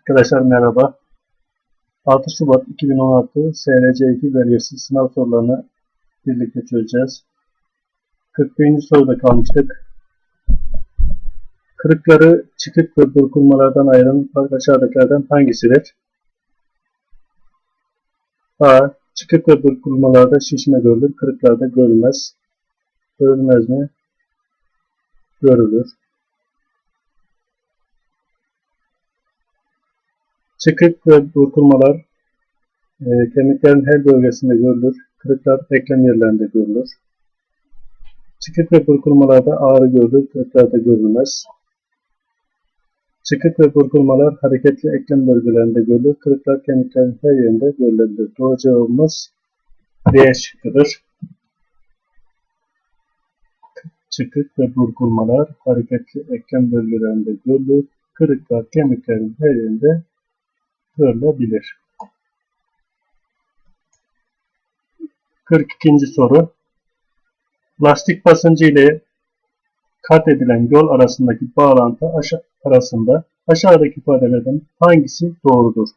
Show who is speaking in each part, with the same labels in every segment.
Speaker 1: Arkadaşlar merhaba. 6 Şubat 2016 SRC2 belgesi sınav sorularını birlikte çözeceğiz. 41. soruda kalmıştık. Kırıkları çıkık ve burkulmalardan ayıran fark aşağıdakilerden hangisidir? A. Çıkık ve burkulmalarda şişme görülür, kırıklarda görülmez. Görülmez mi? Görülür. Çıkık ve burkulmalar e, kemiklerin her bölgesinde görülür. Kırıklar eklem yerlerinde görülür. Çıkık ve burkulmalarda ağrı görülür, kırıklarda görülmez. Çıkık ve burkulmalar hareketli eklem bölgelerinde görülür. Kırıklar kemiklerin her yerinde görülebilir. Doğru cevabımız D şıkkıdır. Çıkık ve burkulmalar hareketli eklem bölgelerinde görülür. Kırıklar kemiklerin her yerinde görülebilir. 42. soru. Lastik basıncı ile kat edilen yol arasındaki bağlantı aşağı, arasında aşağıdaki ifadelerden hangisi doğrudur?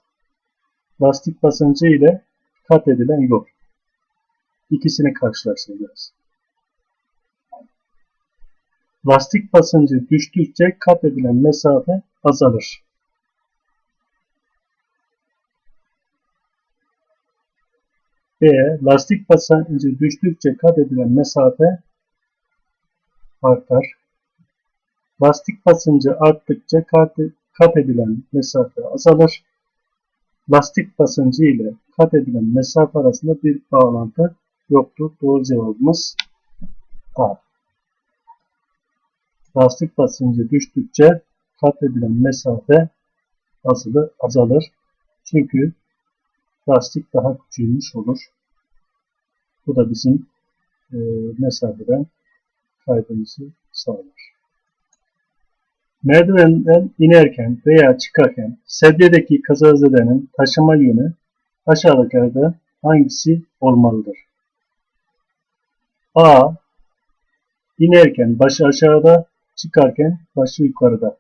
Speaker 1: Lastik basıncı ile kat edilen yol. İkisini karşılaştıracağız. Lastik basıncı düştükçe kat edilen mesafe azalır. B. Lastik basıncı düştükçe kat edilen mesafe artar. Lastik basıncı arttıkça kat, edilen mesafe azalır. Lastik basıncı ile kat edilen mesafe arasında bir bağlantı yoktur. Doğru cevabımız A. Lastik basıncı düştükçe kat edilen mesafe azalır. Çünkü lastik daha küçülmüş olur. Bu da bizim e, mesafeden kaybımızı sağlar. Merdivenden inerken veya çıkarken sedyedeki kazazedenin taşıma yönü aşağıdakilerden hangisi olmalıdır? A. İnerken başı aşağıda, çıkarken başı yukarıda.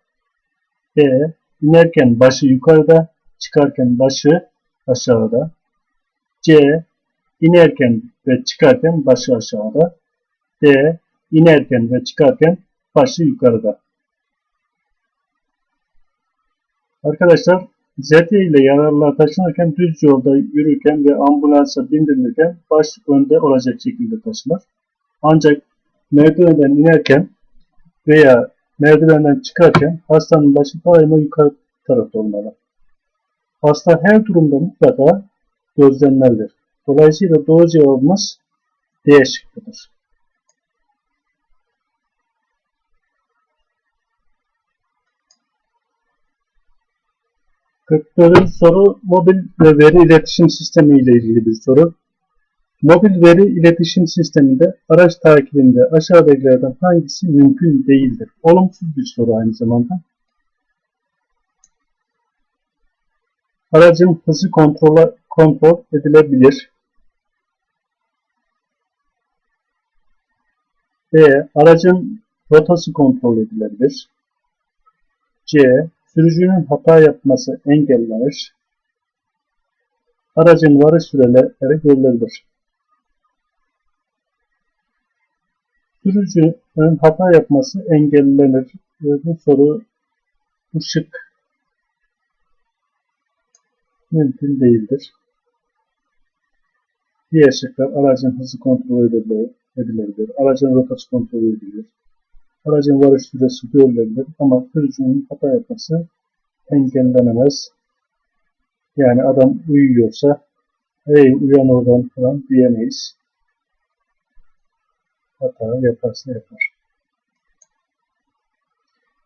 Speaker 1: B. İnerken başı yukarıda, çıkarken başı aşağıda. C. İnerken ve çıkarken başı aşağıda. D. İnerken ve çıkarken başı yukarıda. Arkadaşlar ZT ile yararlılar taşınırken düz yolda yürürken ve ambulansa bindirilirken baş önde olacak şekilde taşınır. Ancak merdivenden inerken veya merdivenden çıkarken hastanın başı daima yukarı tarafta olmalı. Hasta her durumda mutlaka gözlenmelidir. Dolayısıyla doğru cevabımız D şıkkıdır. Kırkların soru mobil ve veri iletişim sistemi ile ilgili bir soru. Mobil veri iletişim sisteminde araç takibinde aşağıdakilerden hangisi mümkün değildir? Olumsuz bir soru aynı zamanda. Aracın hızı kontrol, kontrol edilebilir. B. Aracın rotası kontrol edilebilir. C. Sürücünün hata yapması engellenir. Aracın varış süreleri görülebilir. Sürücünün hata yapması engellenir. Bu soru bu şık mümkün değildir. Diğer şıklar aracın hızı kontrol edilebilir, aracın rotası kontrol edilebilir, aracın varış süresi görülebilir ama sürücünün hata yapması engellenemez. Yani adam uyuyorsa hey uyan oradan falan diyemeyiz. Hata yaparsa yapar.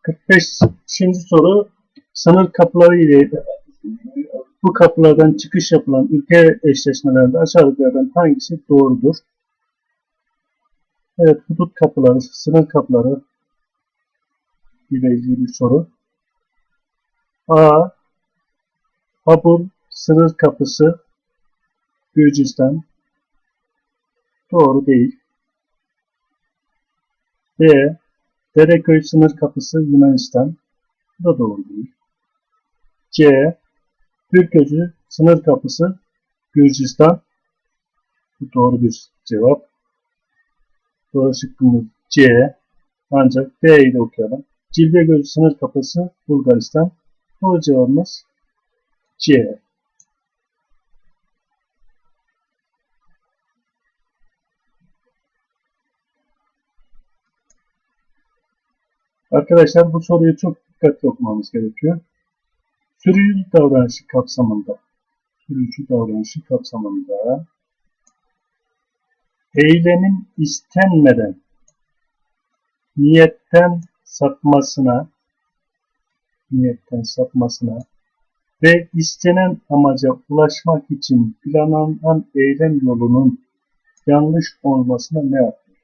Speaker 1: 45. soru sınır kapıları ile bu kapılardan çıkış yapılan ülke eşleşmelerinde aşağıdakilerden hangisi doğrudur? Evet, hudut kapıları, sınır kapıları ile ilgili bir soru. A. Habur sınır kapısı Gürcistan. Doğru değil. B. Dereköy sınır kapısı Yunanistan. Bu da doğru değil. C. Türközü sınır kapısı Gürcistan. Bu doğru bir cevap. Doğru şıkkımız C. Ancak D ile okuyalım. Cilve gözü sınır kapısı Bulgaristan. Doğru cevabımız C. Arkadaşlar bu soruyu çok dikkatli okumamız gerekiyor. Sürücü davranışı kapsamında sürücü davranışı kapsamında eylemin istenmeden niyetten sapmasına niyetten sapmasına ve istenen amaca ulaşmak için planlanan eylem yolunun yanlış olmasına ne yapılır?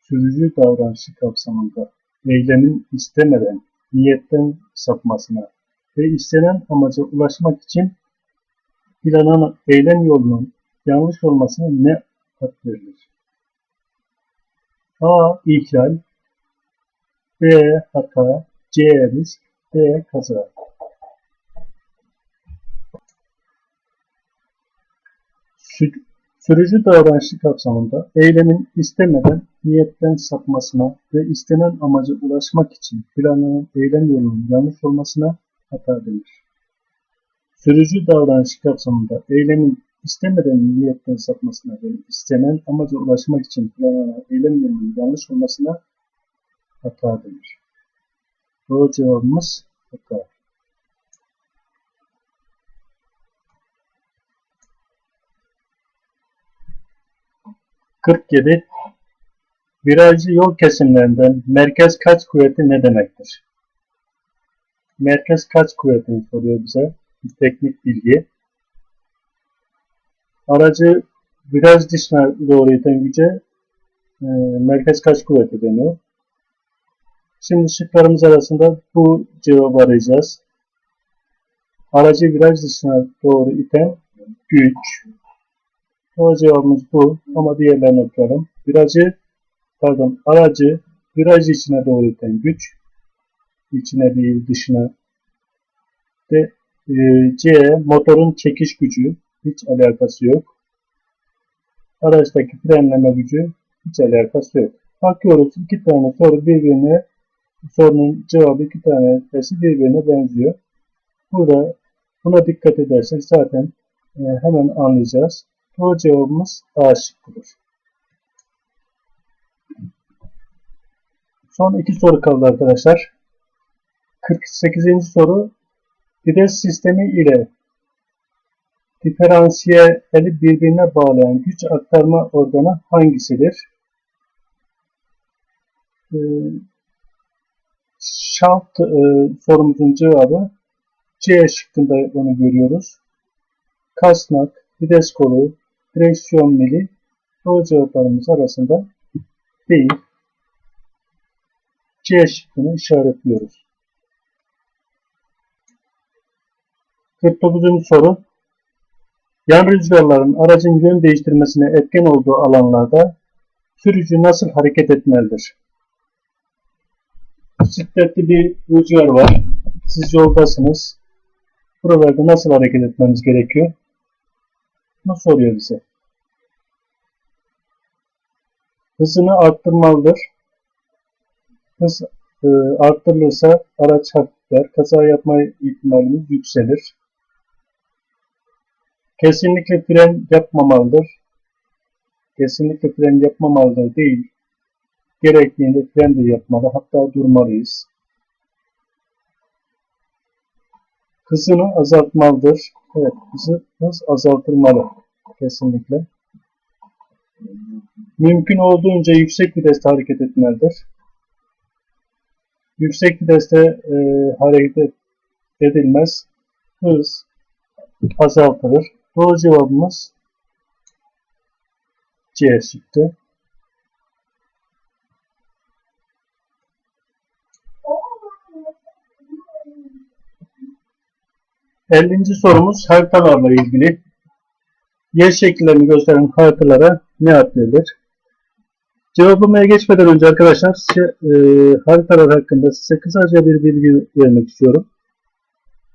Speaker 1: Sürücü davranışı kapsamında eylemin istemeden niyetten sapmasına ve istenen amaca ulaşmak için planlanan eylem yolunun yanlış olmasına ne ad verilir? A. İhlal B. Hata C. Risk D. Kaza Sü- Sürücü davranışı kapsamında eylemin istemeden niyetten sapmasına ve istenen amaca ulaşmak için planlanan eylem yolunun yanlış olmasına hata denir. Sürücü davranışı kapsamında eylemin istemeden niyetten sapmasına ve istenen amaca ulaşmak için planlanan eylem yolunun yanlış olmasına hata denir. Doğru cevabımız hata. Kırk yedi. Virajlı yol kesimlerinden merkez kaç kuvveti ne demektir? Merkez kaç kuvvetini soruyor bize. Bir teknik bilgi. Aracı viraj dışına doğru iten güce e, merkez kaç kuvveti deniyor. Şimdi şıklarımız arasında bu cevabı arayacağız. Aracı viraj dışına doğru iten güç. Doğru cevabımız bu ama diğerlerini okuyalım. Virajı, pardon, aracı viraj içine doğru iten güç. İçine değil dışına. Ve e, C motorun çekiş gücü. Hiç alakası yok. Araçtaki frenleme gücü hiç alakası yok. Bakıyoruz iki tane soru birbirine sorunun cevabı iki tanesi birbirine benziyor. Burada buna dikkat edersek zaten e, hemen anlayacağız. Doğru cevabımız A şıkkıdır. Son iki soru kaldı arkadaşlar. 48. soru vites sistemi ile diferansiyeli birbirine bağlayan güç aktarma organı hangisidir? Ee, şaft e, sorumuzun cevabı C şıkkında onu görüyoruz. Kasnak, vites kolu, direksiyon mili doğru cevaplarımız arasında değil. C şıkkını işaretliyoruz. 49. soru. Yan rüzgarların aracın yön değiştirmesine etken olduğu alanlarda sürücü nasıl hareket etmelidir? Şiddetli bir rüzgar var. Siz yoldasınız. Buralarda nasıl hareket etmeniz gerekiyor? Bunu soruyor bize. Hızını arttırmalıdır. Hız e, arttırılırsa araç hafifler, kaza yapma ihtimalimiz yükselir. Kesinlikle fren yapmamalıdır. Kesinlikle fren yapmamalıdır değil. Gerektiğinde fren de yapmalı, hatta durmalıyız. Hızını azaltmalıdır. Evet, hızı, hız azaltılmalı. Kesinlikle. Mümkün olduğunca yüksek viteste hareket etmelidir. Yüksek viteste e, hareket edilmez. Hız azaltılır. Doğru cevabımız C çıktı. Ellinci sorumuz haritalarla ilgili. Yer şekillerini gösteren haritalara ne ad verilir? Cevaplamaya geçmeden önce arkadaşlar size, e, haritalar hakkında size kısaca bir bilgi vermek istiyorum.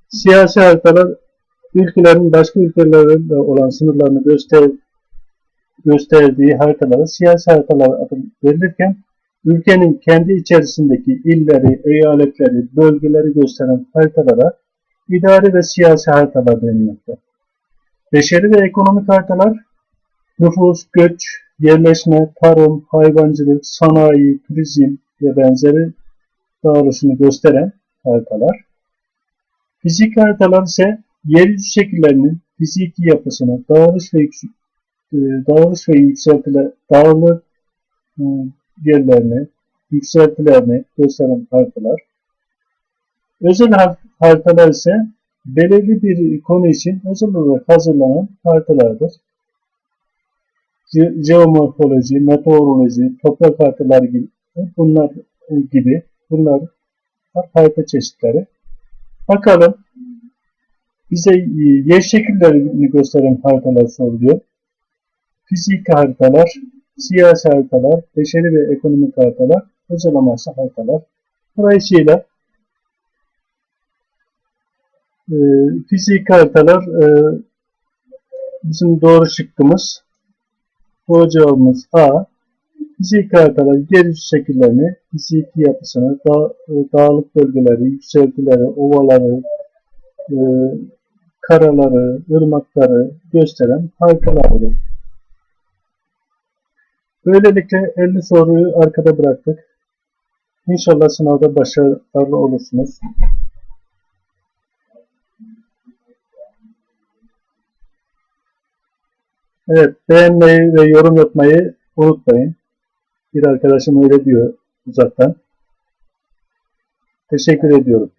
Speaker 1: Siyasi haritalar ülkelerin başka ülkelerle olan sınırlarını göster gösterdiği haritalara siyasi haritalar adı verilirken ülkenin kendi içerisindeki illeri, eyaletleri, bölgeleri gösteren haritalara idari ve siyasi haritalar denilmekte. Beşeri ve ekonomik haritalar nüfus, göç, yerleşme, tarım, hayvancılık, sanayi, turizm ve benzeri dağılışını gösteren haritalar. Fizik haritalar ise yeryüzü şekillerinin fiziki yapısını, dağılış ve yüksek, e, dağılış ve yükseltiler, dağılır e, yerlerini, yükseltilerini gösteren haritalar. Özel har- haritalar ise belirli bir konu için özel olarak hazırlanan haritalardır. Ge- Jeomorfoloji, meteoroloji, toprak haritaları gibi bunlar e, gibi bunlar harita çeşitleri. Bakalım bize e, yer şekillerini gösteren haritalar soruluyor. Fiziki haritalar, siyasi haritalar, beşeri ve ekonomik haritalar, özel amaçlı haritalar. Dolayısıyla e, fiziki haritalar e, bizim doğru şıkkımız. Doğru cevabımız A. Fiziki haritalar yeryüzü şekillerini, fiziki yapısını, dağ, e, dağlık bölgeleri, yükseltileri, ovaları, e, karaları, ırmakları gösteren haritalardır. Böylelikle 50 soruyu arkada bıraktık. İnşallah sınavda başarılı olursunuz. Evet, beğenmeyi ve yorum yapmayı unutmayın. Bir arkadaşım öyle diyor uzaktan. Teşekkür ediyorum.